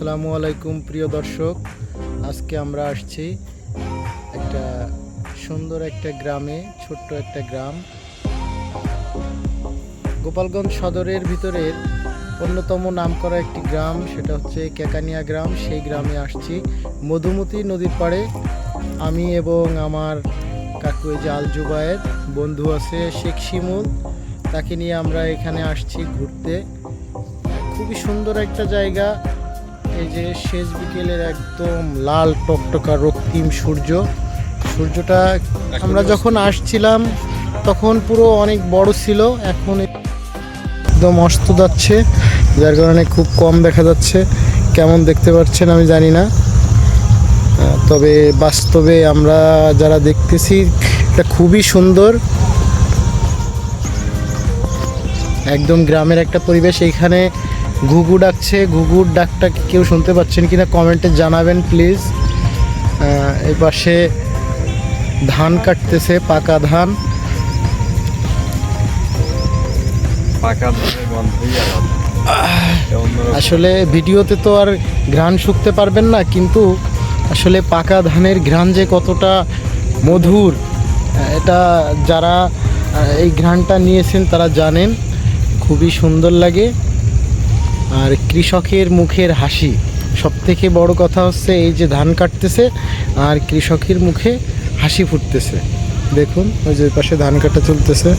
আসসালামু আলাইকুম, প্রিয় দর্শক। আজকে আমরা আসছি একটা সুন্দর একটা গ্রামে, ছোট্ট একটা গ্রাম। গোপালগঞ্জ সদরের ভিতরের অন্যতম নামকরা একটি গ্রাম, সেটা হচ্ছে কেকানিয়া গ্রাম। সেই গ্রামে আসছি। মধুমতি নদীর পাড়ে আমি এবং আমার কাকু যে আল জুবায়ের বন্ধু আছে শেখ শিমুল। তাকে নিয়ে আমরা এখানে আসছি ঘুরতে। খুবই সুন্দর একটা জায়গা। এই যে শেষ বিকেলের একদম লাল টকটকা রক্তিম সূর্য। সূর্যটা আমরা যখন আসছিলাম তখন পুরো অনেক বড় ছিল এখন একদম অস্ত যাচ্ছে যার কারণে খুব কম দেখা যাচ্ছে। কেমন দেখতে পাচ্ছেন আমি জানি না। তবে বাস্তবে আমরা যারা দেখতেছি এটা খুবই সুন্দর। একদম গ্রামের একটা পরিবেশ এইখানে ঘুঘু ডাকছে ঘুঘুর ডাকটা কি কেউ শুনতে পাচ্ছেন কি না কমেন্টে জানাবেন প্লিজ। এই পাশে ধান কাটতেছে পাকা ধান। আসলে ভিডিওতে তো আর ঘ্রাণ শুকতে পারবেন না কিন্তু আসলে পাকা ধানের ঘ্রাণ যে কতটা মধুর এটা যারা এই ঘ্রাণটা নিয়েছেন তারা জানেন। খুবই সুন্দর লাগে। আর কৃষকের মুখের হাসি। সব থেকে বড় কথা হচ্ছে এই যে ধান কাটতেছে আর কৃষকের মুখে হাসি ফুটতেছে। দেখুন, ওই যে পাশে ধান কাটা চলতেছে।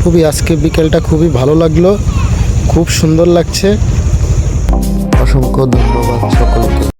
খুবই আজকে বিকেলটা খুবই ভালো লাগল, খুব সুন্দর লাগছে। অসংখ্য ধন্যবাদ সকলকে।